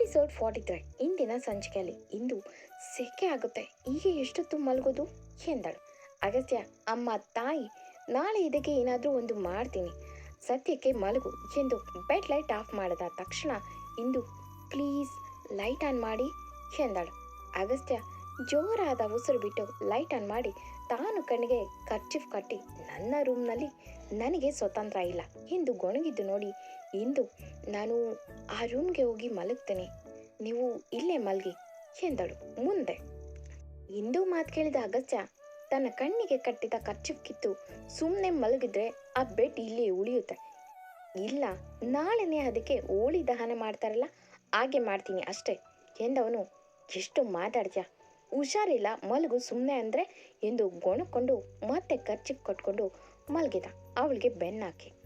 Episode forty three ಇಂದಿನ ಸಂಚಿಕೆಯಲ್ಲಿ ಇಂದು ಸೆಕೆ ಆಗುತ್ತೆ. ಈಗ ಎಷ್ಟೊತ್ತು ಮಲಗೋದು? ಎಂದಳು. ಅಗತ್ಯ ಅಮ್ಮ, ತಾಯಿ, ನಾಳೆ ಇದಕ್ಕೆ ಏನಾದರೂ ಒಂದು ಮಾಡ್ತೀನಿ. ಸದ್ಯಕ್ಕೆ ಮಲಗು ಎಂದು ಬೆಡ್ ಲೈಟ್ ಆಫ್ ಮಾಡಿದ ತಕ್ಷಣ ಇಂದು ಪ್ಲೀಸ್ ಲೈಟ್ ಆನ್ ಮಾಡಿ ಎಂದಳು. ಅಗಸ್ತ್ಯ, ಜೋರಾದ ಉಸಿರು ಬಿಟ್ಟು ಲೈಟ್ ಆನ್ ಮಾಡಿ ತಾನು ಕಣ್ಣಿಗೆ ಕರ್ಚಿಫ್ ಕಟ್ಟಿ ನನ್ನ ರೂಮ್ನಲ್ಲಿ ನನಗೆ ಸ್ವತಂತ್ರ ಇಲ್ಲ ಎಂದು ಗೊಣಗಿದ್ದು ನೋಡಿ ಇಂದು ನಾನು ಆ ರೂಮ್ಗೆ ಹೋಗಿ ಮಲಗ್ತೇನೆ. ನೀವು ಇಲ್ಲೇ ಮಲಗಿ, ಎಂದಳು ಮುಂದೆ. ಇಂದು ಮಾತು ಕೇಳಿದ ಅಗತ್ಯ ತನ್ನ ಕಣ್ಣಿಗೆ ಕಟ್ಟಿದ ಖರ್ಚು ಕಿತ್ತು ಸುಮ್ಮನೆ ಮಲಗಿದ್ರೆ ಆ ಬೆಡ್ ಇಲ್ಲಿ ಉಳಿಯುತ್ತೆ. ಇಲ್ಲ, ನಾಳೆನೇ ಅದಕ್ಕೆ ಓಳಿ ದಹನ ಮಾಡ್ತಾರಲ್ಲ, ಹಾಗೆ ಮಾಡ್ತೀನಿ ಅಷ್ಟೇ, ಎಂದವನು ಎಷ್ಟು ಮಾತಾಡ್ತೀಯ. ಹುಷಾರಿಲ್ಲ, ಮಲಗು ಸುಮ್ಮನೆ ಅಂದರೆ ಎಂದು ಗೊಣಕೊಂಡು ಮತ್ತೆ ಖರ್ಚಿಗೆ ಕಟ್ಕೊಂಡು ಮಲಗಿದ. ಅವಳಿಗೆ ಬೆನ್ನಾಕಿ.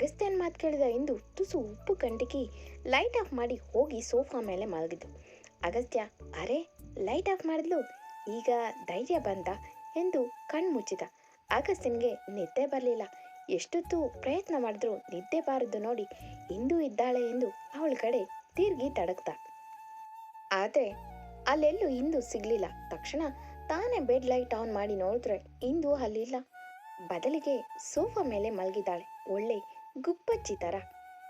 ಅಗಸ್ತ್ಯನ್ ಮಾತು ಕೇಳಿದ? ಎಂದು ತುಸು ಉಪ್ಪು ಕಂಟಿಕಿ ಲೈಟ್ ಆಫ್ ಮಾಡಿ ಹೋಗಿ ಸೋಫಾ ಮೇಲೆ ಮಲಗಿದ್ದು. ಅಗಸ್ತ್ಯ, ಅರೆ ಲೈಟ್ ಆಫ್ ಮಾಡಿದ್ಲು? ಈಗ ಧೈರ್ಯ ಬಂದ? ಎಂದು ಕಣ್ಣು ಮುಚ್ಚಿದ. ಅಗಸ್ತ್ಯನ್ಗೆ ನಿದ್ದೆ ಬರಲಿಲ್ಲ. ಎಷ್ಟೊತ್ತು ಪ್ರಯತ್ನ ಮಾಡಿದ್ರು ನಿದ್ದೆ ಬಾರದು ನೋಡಿ ಇಂದು ಇದ್ದಾಳೆ ಎಂದು ಅವಳ ಕಡೆ ತಿರುಗಿ ತಡಕ್ತ ಆದರೆ ಅಲ್ಲೆಲ್ಲೂ ಇಂದು ಸಿಗ್ಲಿಲ್ಲ. ತಕ್ಷಣ ತಾನೇ ಬೆಡ್ ಲೈಟ್ ಆನ್ ಮಾಡಿ ನೋಡಿದ್ರೆ ಇಂದು ಅಲ್ಲಿಲ್ಲ. ಬದಲಿಗೆ ಸೋಫಾ ಮೇಲೆ ಮಲಗಿದ್ದಾಳೆ. ಒಳ್ಳೆ ಗುಪ್ಪಚ್ಚಿ ಥರ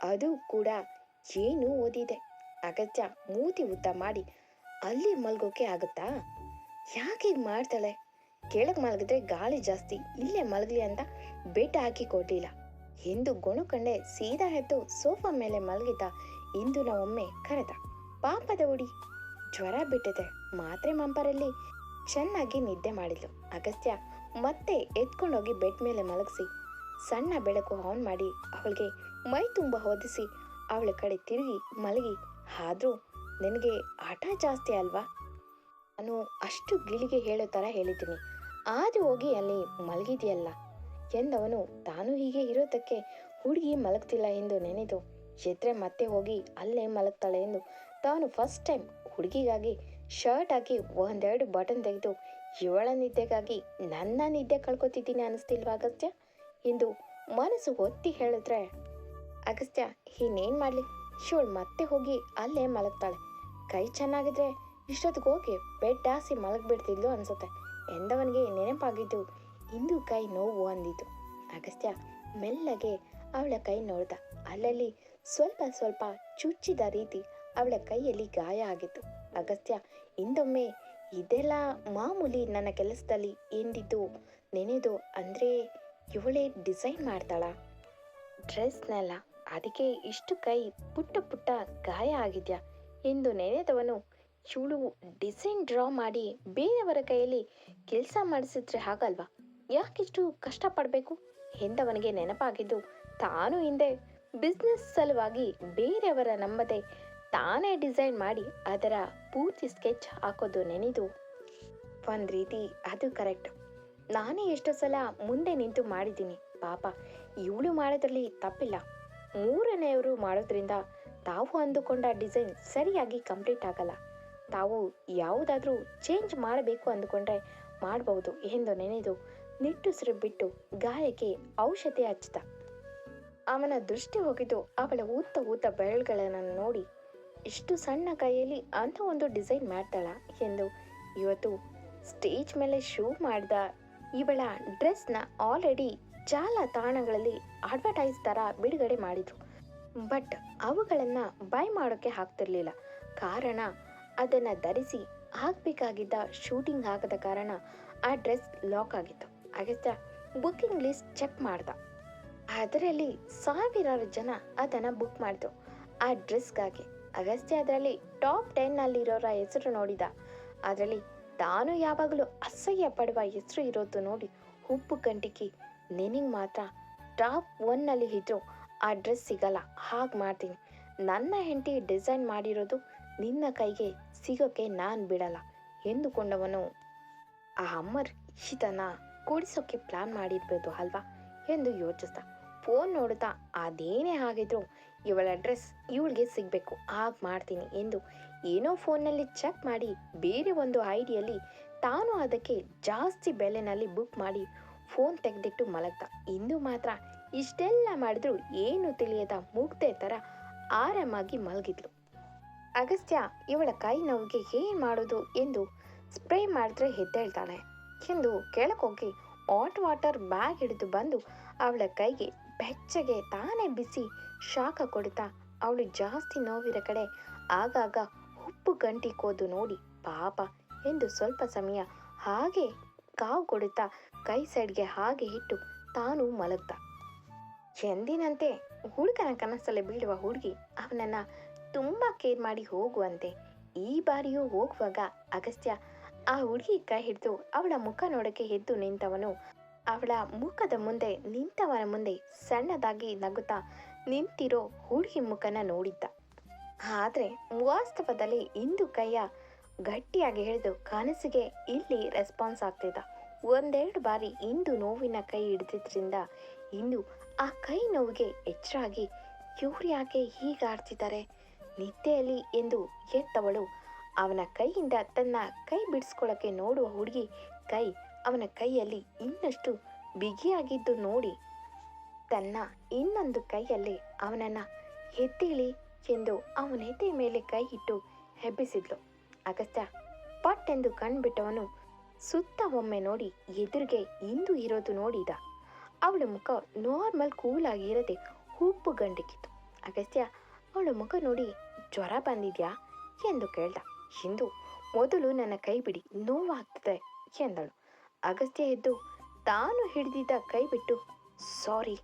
ಅದು ಕೂಡ ಏನು ಓದಿದೆ. ಅಗತ್ಯ ಮೂತಿ ಉದ್ದ ಮಾಡಿ ಅಲ್ಲಿ ಮಲ್ಗೋಕೆ ಆಗುತ್ತಾ? ಯಾಕೆ ಮಾಡ್ತಾಳೆ? ಕೆಳಗೆ ಮಲಗಿದ್ರೆ ಗಾಳಿ ಜಾಸ್ತಿ, ಇಲ್ಲೇ ಮಲಗಲಿ ಅಂತ ಬೆಟ್ಟ ಹಾಕಿ ಕೊಡ್ಲಿಲ್ಲ. ಎಂದು ಗೊಣಕಂಡೆ ಸೀದಾ ಎದ್ದು ಸೋಫಾ ಮೇಲೆ ಮಲಗಿದ್ದ ಇಂದುನ ಒಮ್ಮೆ ಕರೆದ, ಪಾಪದ ಉಡಿ ಜ್ವರ ಬಿಟ್ಟಿದೆ, ಮಾತ್ರೆ ಮಂಪರಲ್ಲಿ. ಚೆನ್ನಾಗಿ ನಿದ್ದೆ ಮಾಡಿದ್ಲು. ಅಗಸ್ತ್ಯ ಮತ್ತೆ ಎತ್ಕೊಂಡೋಗಿ ಬೆಡ್ ಮೇಲೆ ಮಲಗಿಸಿ ಸಣ್ಣ ಬೆಳಕು ಆನ್ ಮಾಡಿ ಅವಳಿಗೆ ಮೈ ತುಂಬ ಹೊದಿಸಿ ಅವಳ ಕಡೆ ತಿರುಗಿ ಮಲಗಿ. ಆದ್ರೂ ನಿನಗೆ ಆಟ ಜಾಸ್ತಿ ಅಲ್ವಾ? ನಾನು ಅಷ್ಟು ಗಿಳಿಗೆ ಹೇಳೋ ಥರ ಹೇಳಿದ್ದೀನಿ. ಆದ್ರೂ ಹೋಗಿ ಅಲ್ಲಿ ಮಲಗಿದೆಯಲ್ಲ? ಎಂದವನು, ತಾನು ಹೀಗೆ ಇರೋದಕ್ಕೆ ಹುಡುಗಿ ಮಲಗ್ತಿಲ್ಲ ಎಂದು ನೆನೆದು, ಎದ್ರೆ ಮತ್ತೆ ಹೋಗಿ ಅಲ್ಲೇ ಮಲಗ್ತಾಳೆ ಎಂದು ತಾನು ಫಸ್ಟ್ ಟೈಮ್ ಹುಡುಗಿಗಾಗಿ ಶರ್ಟ್ ಹಾಕಿ ಒಂದೆರಡು ಬಟನ್ ತೆಗೆದು ಇವಳ ನಿದ್ದೆಗಾಗಿ ನನ್ನ ನಿದ್ದೆ ಕಳ್ಕೊತಿದ್ದೀನಿ ಅನಿಸ್ತಿಲ್ವಾ ಅಗಸ್ತ್ಯ ಎಂದು ಮನಸ್ಸು ಒತ್ತಿ ಹೇಳಿದ್ರೆ, ಅಗಸ್ತ್ಯ, ಇನ್ನೇನು ಮಾಡಲಿ? ಶಿವಳು ಮತ್ತೆ ಹೋಗಿ ಅಲ್ಲೇ ಮಲಗ್ತಾಳೆ. ಕೈ ಚೆನ್ನಾಗಿದ್ರೆ ಇಷ್ಟೊತ್ತಿಗೆ ಹೋಗಿ ಬೆಡ್ ಹಾಸಿ ಮಲಗ್ಬಿಡ್ತಿದ್ಲು ಅನ್ಸುತ್ತೆ. ಎಂದವನಿಗೆ ನೆನಪಾಗಿದ್ದು ಇಂದು ಕೈ ನೋವು ಅಂದಿತು ಅಗಸ್ತ್ಯ ಮೆಲ್ಲಗೆ ಅವಳ ಕೈ ನೋಡ್ದ. ಅಲ್ಲಲ್ಲಿ ಸ್ವಲ್ಪ ಸ್ವಲ್ಪ ಚುಚ್ಚಿದ ರೀತಿ ಅವಳ ಕೈಯಲ್ಲಿ ಗಾಯ ಆಗಿತ್ತು. ಅಗಸ್ತ್ಯ, ಇಂದೊಮ್ಮೆ ಇದೆಲ್ಲ ಮಾಮೂಲಿ ನನ್ನ ಕೆಲಸದಲ್ಲಿ ಎಂದಿದ್ದು ನೆನೆದು ಅಂದರೆ ಇವಳೇ ಡಿಸೈನ್ ಮಾಡ್ತಾಳ. ಡ್ರೆಸ್ನೆಲ್ಲ, ಅದಕ್ಕೆ ಇಷ್ಟು ಕೈ ಪುಟ್ಟ ಪುಟ್ಟ ಗಾಯ ಆಗಿದ್ಯಾ? ಎಂದು ನೆನೆದವನು ಇವಳು ಡಿಸೈನ್ ಡ್ರಾ ಮಾಡಿ ಬೇರೆಯವರ ಕೈಯಲ್ಲಿ ಕೆಲಸ ಮಾಡಿಸಿದ್ರೆ ಹಾಗಲ್ವಾ? ಯಾಕಿಷ್ಟು ಕಷ್ಟಪಡಬೇಕು? ಎಂದವನಿಗೆ ನೆನಪಾಗಿದ್ದು ತಾನು ಹಿಂದೆ ಬಿಸ್ನೆಸ್ ಸಲುವಾಗಿ ಬೇರೆಯವರ ನಂಬದೆ ತಾನೇ ಡಿಸೈನ್ ಮಾಡಿ ಅದರ ಪೂರ್ತಿ ಸ್ಕೆಚ್ ಹಾಕೋದು ನೆನೆದು. ಒಂದು ರೀತಿ ಅದು ಕರೆಕ್ಟ್. ನಾನೇ ಎಷ್ಟೋ ಸಲ ಮುಂದೆ ನಿಂತು ಮಾಡಿದ್ದೀನಿ. ಪಾಪ, ಇವಳು ಮಾಡೋದ್ರಲ್ಲಿ ತಪ್ಪಿಲ್ಲ. ಮೂರನೆಯವರು ಮಾಡೋದ್ರಿಂದ ತಾವು ಅಂದುಕೊಂಡ ಡಿಸೈನ್ ಸರಿಯಾಗಿ ಕಂಪ್ಲೀಟ್ ಆಗಲ್ಲ. ತಾವು ಯಾವುದಾದ್ರೂ ಚೇಂಜ್ ಮಾಡಬೇಕು ಅಂದುಕೊಂಡ್ರೆ ಮಾಡಬಹುದು ಎಂದು ನೆನೆದು ನಿಟ್ಟುಸಿರು ಬಿಟ್ಟು ಗಾಯಕ್ಕೆ ಔಷಧಿ ಹಚ್ಚಿದ. ಅವನ ದೃಷ್ಟಿ ಹೋಗಿದ್ದು ಅವಳ ಊತ ಊತ ಬೆರಳುಗಳನ್ನು ನೋಡಿ, ಇಷ್ಟು ಸಣ್ಣ ಕೈಯಲ್ಲಿ ಅಂತ ಒಂದು ಡಿಸೈನ್ ಮಾಡ್ತಾಳ ಎಂದು ಇವತ್ತು ಸ್ಟೇಜ್ ಮೇಲೆ ಶೂ ಮಾಡಿದ ಇವಳ ಡ್ರೆಸ್ನ ಆಲ್ರೆಡಿ ಜಾಲತಾಣಗಳಲ್ಲಿ ಅಡ್ವರ್ಟೈಸ್ ಥರ ಬಿಡುಗಡೆ ಮಾಡಿದ್ರು. ಬಟ್ ಅವುಗಳನ್ನು ಬೈ ಮಾಡೋಕ್ಕೆ ಆಗ್ತಿರ್ಲಿಲ್ಲ. ಕಾರಣ ಅದನ್ನು ಧರಿಸಿ ಆಗಬೇಕಾಗಿದ್ದ ಶೂಟಿಂಗ್ ಆಗದ ಕಾರಣ ಆ ಡ್ರೆಸ್ ಲಾಕ್ ಆಗಿತ್ತು. ಆಗತ್ತ ಬುಕ್ಕಿಂಗ್ ಲಿಸ್ಟ್ ಚೆಕ್ ಮಾಡ್ದ. ಅದರಲ್ಲಿ ಸಾವಿರಾರು ಜನ ಅದನ್ನು ಬುಕ್ ಮಾಡಿದ್ರು ಆ ಡ್ರೆಸ್ಗಾಗಿ ಅಗಸ್ತ್ಯ ಅದರಲ್ಲಿ ಟಾಪ್ ಟೆನ್ನಲ್ಲಿರೋರ ಹೆಸರು ನೋಡಿದ. ಅದರಲ್ಲಿ ತಾನು ಯಾವಾಗಲೂ ಅಸಹ್ಯ ಪಡುವ ಹೆಸರು ಇರೋದು ನೋಡಿ ಉಪ್ಪು ಗಂಟಿಕಿ ನಿನಗೆ ಮಾತ್ರ ಟಾಪ್ ಒನ್ನಲ್ಲಿ ಇದ್ರು ಆ ಡ್ರೆಸ್ ಸಿಗಲ್ಲ, ಹಾಗೆ ಮಾಡ್ತೀನಿ. ನನ್ನ ಹೆಂಡತಿ ಡಿಸೈನ್ ಮಾಡಿರೋದು ನಿನ್ನ ಕೈಗೆ ಸಿಗೋಕ್ಕೆ ನಾನು ಬಿಡಲ್ಲ ಎಂದುಕೊಂಡವನು. ಆ ಅಮ್ಮರ್ ಈತನ ಕೂಡಿಸೋಕೆ ಪ್ಲಾನ್ ಮಾಡಿರ್ಬೋದು ಅಲ್ವಾ ಎಂದು ಯೋಚಿಸ್ತಾ ಫೋನ್ ನೋಡುತ್ತಾ ಅದೇನೇ ಆಗಿದ್ರು ಇವಳ ಅಡ್ರೆಸ್ ಇವಳಿಗೆ ಸಿಗಬೇಕು. ಆಗ ಮಾಡ್ತೀನಿ ಎಂದು ಏನೋ ಫೋನ್ನಲ್ಲಿ ಚೆಕ್ ಮಾಡಿ ಬೇರೆ ಒಂದು ಐಡಿಯಲ್ಲಿ ತಾನು ಅದಕ್ಕೆ ಜಾಸ್ತಿ ಬೆಲೆನಲ್ಲಿ ಬುಕ್ ಮಾಡಿ ಫೋನ್ ತೆಗೆದಿಟ್ಟು ಮಲಗ್ದ. ಇಂದು ಮಾತ್ರ ಇಷ್ಟೆಲ್ಲ ಮಾಡಿದ್ರು ಏನು ತಿಳಿಯದ ಮುಗ್ದೆ ಥರ ಆರಾಮಾಗಿ ಮಲಗಿದ್ಲು. ಅಗಸ್ತ್ಯ, ಇವಳ ಕೈ ನೋವಿಗೆ ಏನು ಮಾಡೋದು ಎಂದು ಸ್ಪ್ರೇ ಮಾಡಿದ್ರೆ ಎದ್ದೇಳ್ತಾಳೆ ಎಂದು ಕೆಳಕೋಗಿ ಹಾಟ್ ವಾಟರ್ ಬ್ಯಾಗ್ ಹಿಡಿದು ಬಂದು ಅವಳ ಕೈಗೆ ಬೆಚ್ಚಗೆ ತಾನೇ ಬಿಸಿ ಶಾಖ ಕೊಡ್ತಾ ಅವಳು ಜಾಸ್ತಿ ನೋವಿರ ಕಡೆ ಆಗಾಗ ಉಪ್ಪು ಗಂಟಿ ಕೋದು ನೋಡಿ, ಪಾಪ, ಎಂದು ಸ್ವಲ್ಪ ಸಮಯ ಹಾಗೆ ಕಾವು ಕೊಡುತ್ತಾ ಕೈ ಸೈಡ್ಗೆ ಹಾಗೆ ಇಟ್ಟು ತಾನು ಮಲಗ್ದ. ಎಂದಿನಂತೆ ಹುಡುಗನ ಕನಸಲ್ಲಿ ಬೀಳುವ ಹುಡುಗಿ ಅವನನ್ನ ತುಂಬಾ ಕೇರ್ ಮಾಡಿ ಹೋಗುವಂತೆ. ಈ ಬಾರಿಯೂ ಹೋಗುವಾಗ ಅಗಸ್ತ್ಯ ಆ ಹುಡುಗಿ ಕೈ ಹಿಡಿದು ಅವಳ ಮುಖ ನೋಡಕ್ಕೆ ಎದ್ದು ನಿಂತವನು. ಅವಳ ಮುಖದ ಮುಂದೆ ನಿಂತವನ ಮುಂದೆ ಸಣ್ಣದಾಗಿ ನಗುತ್ತಾ ನಿಂತಿರೋ ಹುಡುಗಿ ಮುಖನ ನೋಡಿದ್ದ. ಆದ್ರೆ ವಾಸ್ತವದಲ್ಲಿ ಇಂದು ಕೈಯ ಗಟ್ಟಿಯಾಗಿ ಹಿಡಿದು ಕನಸಿಗೆ ಇಲ್ಲಿ ರೆಸ್ಪಾನ್ಸ್ ಆಗ್ತಿದ್ದ. ಒಂದೆರಡು ಬಾರಿ ಇಂದು ನೋವಿನ ಕೈ ಹಿಡಿದಿದ್ರಿಂದ ಇಂದು ಆ ಕೈ ನೋವಿಗೆ ಎಚ್ಚರಾಗಿ ಇವ್ರು ಯಾಕೆ ಹೀಗಾಡ್ತಿದ್ದಾರೆ ನಿದ್ದೆಯಲ್ಲಿ ಎಂದು ಎತ್ತವಳು ಅವನ ಕೈಯಿಂದ ತನ್ನ ಕೈ ಬಿಡಿಸ್ಕೊಳ್ಳೋಕ್ಕೆ ನೋಡುವ ಹುಡುಗಿ ಕೈ ಅವನ ಕೈಯಲ್ಲಿ ಇನ್ನಷ್ಟು ಬಿಗಿಯಾಗಿದ್ದು ನೋಡಿ ತನ್ನ ಇನ್ನೊಂದು ಕೈಯಲ್ಲಿ ಅವನನ್ನ ಎತ್ತಿಳಿ ಎಂದು ಅವನ ಎದೆ ಮೇಲೆ ಕೈ ಇಟ್ಟು ಹೆಬ್ಬಿಸಿದ್ಲು ಅಗಸ್ತ್ಯ ಪಟ್ ಎಂದು ಕಣ್ಬಿಟ್ಟವನು ಸುತ್ತ ಒಮ್ಮೆ ನೋಡಿ ಎದುರಿಗೆ ಇಂದು ಇರೋದು ನೋಡಿದ. ಅವಳ ಮುಖ ನಾರ್ಮಲ್ ಕೂಲ್ ಆಗಿರದೆ ಉಪ್ಪು ಗಂಡಕ್ಕಿತ್ತು ಅಗಸ್ತ್ಯ ಅವಳ ಮುಖ ನೋಡಿ ಜ್ವರ ಬಂದಿದ್ಯಾ ಎಂದು ಕೇಳ್ದ. ಹಿಂದು ಮೊದಲು ನನ್ನ ಕೈ ಬಿಡಿ, ನೋವಾಗ್ತದೆ ಎಂದಳು. ಅಗಸ್ತ್ಯ ಎದ್ದು ತಾನು ಹಿಡಿದಿದ್ದ ಕೈ ಬಿಟ್ಟು ಸಾರಿ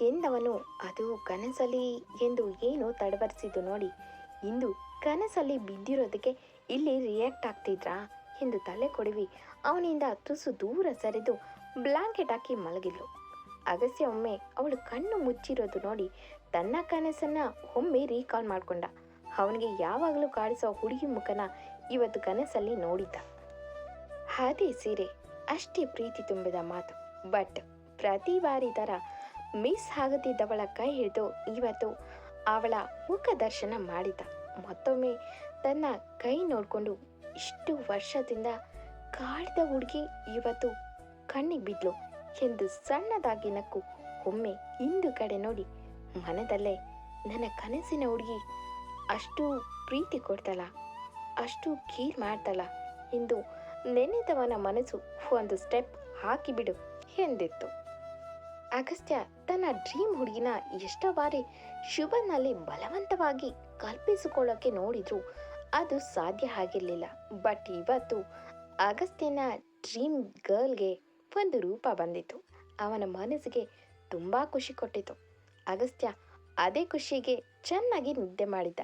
ಎಂದವನು, ಅದು ಕನಸಲ್ಲಿ ಎಂದು ಏನು ತಡವರಿಸಿದ್ದು ನೋಡಿ. ಇಂದು ಕನಸಲ್ಲಿ ಬಿದ್ದಿರೋದಕ್ಕೆ ಇಲ್ಲಿ ರಿಯಾಕ್ಟ್ ಆಗ್ತಿದ್ರಾ? ಎಂದು ತಲೆ ಕೊಡವಿ. ಅವನಿಂದ ತುಸು ದೂರ ಸರಿದು ಬ್ಲಾಂಕೆಟ್ ಹಾಕಿ ಮಲಗಿದ್ಲು. ಅಗಸ್ಯ ಒಮ್ಮೆ ಅವಳು ಕಣ್ಣು ಮುಚ್ಚಿರೋದು ನೋಡಿ ತನ್ನ ಕನಸನ್ನ ಒಮ್ಮೆ ರೀಕಾಲ್ ಮಾಡಿಕೊಂಡ. ಅವನಿಗೆ ಯಾವಾಗಲೂ ಕಾಡಿಸೋ ಹುಡುಗಿ ಮುಖನ ಇವತ್ತು ಕನಸಲ್ಲಿ ನೋಡಿದ್ದ. ಅದೇ ಸೀರೆ, ಅಷ್ಟೇ ಪ್ರೀತಿ ತುಂಬಿದ ಮಾತು. ಬಟ್ ಪ್ರತಿ ಬಾರಿ ಥರ ಮಿಸ್ ಆಗುತ್ತಿದ್ದವಳ ಕೈ ಹಿಡಿದು ಇವತ್ತು ಅವಳ ಮುಖ ದರ್ಶನ ಮಾಡಿದ. ಮತ್ತೊಮ್ಮೆ ತನ್ನ ಕೈ ನೋಡಿಕೊಂಡು ಇಷ್ಟು ವರ್ಷದಿಂದ ಕಾಡಿದ ಹುಡುಗಿ ಇವತ್ತು ಕಣ್ಣಿಗೆ ಬಿದ್ಲು ಎಂದು ಸಣ್ಣದಾಗಿ ನಕ್ಕು ಒಮ್ಮೆ ಇಂದು ಕಡೆ ನೋಡಿ ಮನದಲ್ಲೇ ನನ್ನ ಕನಸಿನ ಹುಡುಗಿ ಅಷ್ಟು ಪ್ರೀತಿ ಕೊಡ್ತಲ್ಲ ಅಷ್ಟು ಕೀರ್ ಮಾಡ್ತಲ್ಲ ಎಂದು ನೆನೆದವನ ಮನಸ್ಸು ಒಂದು ಸ್ಟೆಪ್ ಹಾಕಿಬಿಡು ಎಂದಿತ್ತು. ಅಗಸ್ತ್ಯ ತನ್ನ ಡ್ರೀಮ್ ಹುಡುಗಿನ ಎಷ್ಟೋ ಬಾರಿ ಶುಭನಲ್ಲಿ ಬಲವಂತವಾಗಿ ಕಲ್ಪಿಸಿಕೊಳ್ಳೋಕೆ ನೋಡಿದ್ರು. ಅದು ಸಾಧ್ಯ ಆಗಿರಲಿಲ್ಲ. ಬಟ್ ಇವತ್ತು ಅಗಸ್ತ್ಯನ ಡ್ರೀಮ್ ಗರ್ಲ್ಗೆ ಒಂದು ರೂಪ ಬಂದಿತ್ತು. ಅವನ ಮನಸ್ಸಿಗೆ ತುಂಬ ಖುಷಿ ಕೊಟ್ಟಿತು ಅಗಸ್ತ್ಯ ಅದೇ ಖುಷಿಗೆ ಚೆನ್ನಾಗಿ ನಿದ್ದೆ ಮಾಡಿದ್ದ.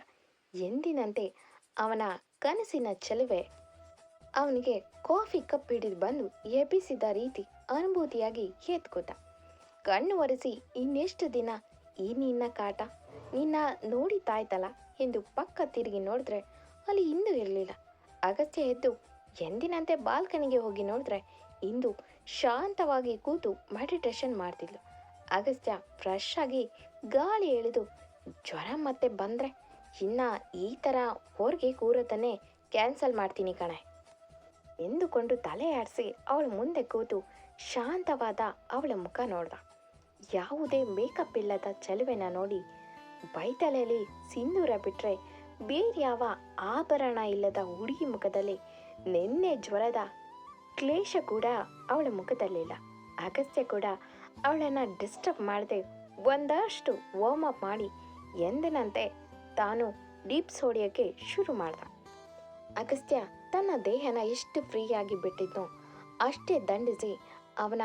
ಎಂದಿನಂತೆ ಅವನ ಕನಸಿನ ಚೆಲುವೆ ಅವನಿಗೆ ಕಾಫಿ ಕಪ್ ಹಿಡಿದು ಬಂದು ಎಬ್ಬಿಸಿದ ರೀತಿ ಅನುಭೂತಿಯಾಗಿ ಎತ್ಕೊತ ಕಣ್ಣು ಒರೆಸಿ, ಇನ್ನೆಷ್ಟು ದಿನ? ಈ ನಿನ್ನ ಕಾಟ. ನಿನ್ನ ನೋಡಿತಾಯ್ತಲ್ಲ ಎಂದು ಪಕ್ಕ ತಿರುಗಿ ನೋಡಿದ್ರೆ ಅಲ್ಲಿ ಇಂದು ಇರಲಿಲ್ಲ. ಅಗತ್ಯ ಎದ್ದು ಎಂದಿನಂತೆ ಬಾಲ್ಕನಿಗೆ ಹೋಗಿ ನೋಡಿದ್ರೆ ಇಂದು ಶಾಂತವಾಗಿ ಕೂತು ಮೆಡಿಟೇಷನ್ ಮಾಡ್ತಿದ್ಲು. ಅಗಸ್ತ್ಯ ಫ್ರೆಶ್ ಆಗಿ ಗಾಳಿ ಎಳೆದು ಜ್ವರ ಮತ್ತೆ ಬಂದರೆ ಇನ್ನ ಈ ಥರ ಹೊರಗೆ ಕೂರತನೇ ಕ್ಯಾನ್ಸಲ್ ಮಾಡ್ತೀನಿ ಕಣೆ. ಎಂದುಕೊಂಡು ತಲೆ ಆಡಿಸಿ ಅವಳ ಮುಂದೆ ಕೂತು ಶಾಂತವಾದ ಅವಳ ಮುಖ ನೋಡ್ದ. ಯಾವುದೇ ಮೇಕಪ್ ಇಲ್ಲದ ಚೆಲುವೆನ ನೋಡಿ ಬೈತಲೆಯಲ್ಲಿ ಸಿಂಧೂರ ಬಿಟ್ಟರೆ ಬೇರ್ಯಾವ ಆಭರಣ ಇಲ್ಲದ ಹುಡುಗಿ ಮುಖದಲ್ಲಿ ನಿನ್ನೆ ಜ್ವರದ ಕ್ಲೇಶ ಕೂಡ ಅವಳ ಮುಖದಲ್ಲಿಲ್ಲ. ಅಗಸ್ತ್ಯ ಕೂಡ ಅವಳನ್ನು ಡಿಸ್ಟರ್ಬ್ ಮಾಡದೆ ಒಂದಷ್ಟು ವಾರ್ಮ್ ಅಪ್ ಮಾಡಿ ಎಂದಿನಂತೆ ತಾನು ಡೀಪ್ಸ್ ಹೊಡೆಯೋಕ್ಕೆ ಶುರು ಮಾಡ್ದ. ಅಗಸ್ತ್ಯ ತನ್ನ ದೇಹನ ಎಷ್ಟು ಫ್ರೀಯಾಗಿ ಬಿಟ್ಟಿದ್ನೋ ಅಷ್ಟೇ ದಂಡಿಸಿ ಅವನ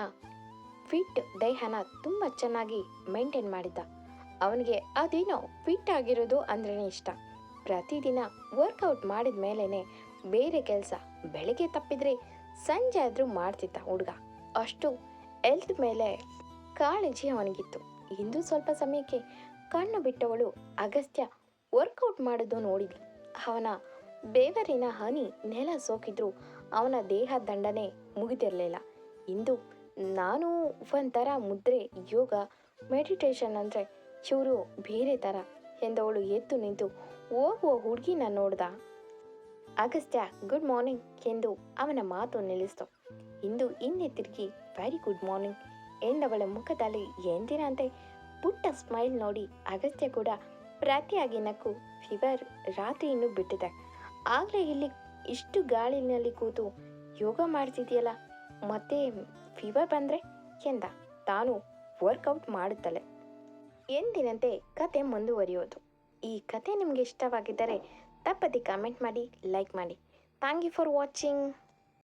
ಫಿಟ್ ದೇಹನ ತುಂಬ ಚೆನ್ನಾಗಿ ಮೇಂಟೈನ್ ಮಾಡಿದ್ದ. ಅವನಿಗೆ ಅದೇನೋ ಫಿಟ್ ಆಗಿರೋದು ಅಂದ್ರೇ ಇಷ್ಟ. ಪ್ರತಿದಿನ ವರ್ಕೌಟ್ ಮಾಡಿದ ಮೇಲೇ ಬೇರೆ ಕೆಲಸ ಬೆಳಗ್ಗೆ ತಪ್ಪಿದ್ರೆ ಸಂಜೆ ಆದರೂ ಮಾಡ್ತಿದ್ದ ಹುಡುಗ. ಅಷ್ಟು ಹೆಲ್ತ್ ಮೇಲೆ ಕಾಳಜಿ ಅವನಿಗಿತ್ತು. ಇಂದು ಸ್ವಲ್ಪ ಸಮಯಕ್ಕೆ ಕಣ್ಣು ಬಿಟ್ಟವಳು ಅಗಸ್ತ್ಯ ವರ್ಕೌಟ್ ಮಾಡೋದು ನೋಡಿದ್ಲು. ಅವನ ಬೇವರಿನ ಹನಿ ನೆಲ ಸೋಕಿದ್ರು ಅವನ ದೇಹ ದಂಡನೆ ಮುಗಿದಿರಲಿಲ್ಲ. ಇಂದು ನಾನು ಒಂಥರ ಮುದ್ರೆ ಯೋಗ ಮೆಡಿಟೇಷನ್ ಅಂದರೆ ಚೂರು ಬೇರೆ ಥರ ಎಂದವಳು ಎದ್ದು ನಿಂತು ಹೋಗುವ ಹುಡುಗಿನ ನೋಡ್ದ. ಅಗಸ್ತ್ಯ ಗುಡ್ ಮಾರ್ನಿಂಗ್ ಎಂದು ಅವನ ಮಾತು ನಿಲ್ಲಿಸ್ತು. ಇಂದು ಹಿಂದೆ ತಿರುಗಿ ವೆರಿ ಗುಡ್ ಮಾರ್ನಿಂಗ್ ಎಂದವಳ ಮುಖದಲ್ಲಿ ಎಂದಿನಂತೆ ಪುಟ್ಟ ಸ್ಮೈಲ್ ನೋಡಿ ಅಗಸ್ತ್ಯ ಕೂಡ ಪ್ರತಿಯಾಗಿ ನಕ್ಕು ಫೀವರ್ ರಾತ್ರಿ ಇನ್ನೂ ಬಿಟ್ಟಿದೆ. ಆಗಲೇ ಇಲ್ಲಿ ಇಷ್ಟು ಗಾಳಿನಲ್ಲಿ ಕೂತು ಯೋಗ ಮಾಡ್ತಿದೆಯಲ್ಲ ಮತ್ತೆ ಫೀವರ್ ಬಂದರೆ ಎಂದ? ತಾನು ವರ್ಕೌಟ್ ಮಾಡುತ್ತಲೇ. ಎಂದಿನಂತೆ ಕತೆ ಮುಂದುವರಿಯೋದು. ಈ ಕತೆ ನಿಮಗೆ ಇಷ್ಟವಾಗಿದ್ದರೆ ತಪ್ಪದೆ ಕಮೆಂಟ್ ಮಾಡಿ ಲೈಕ್ ಮಾಡಿ. Thank you for watching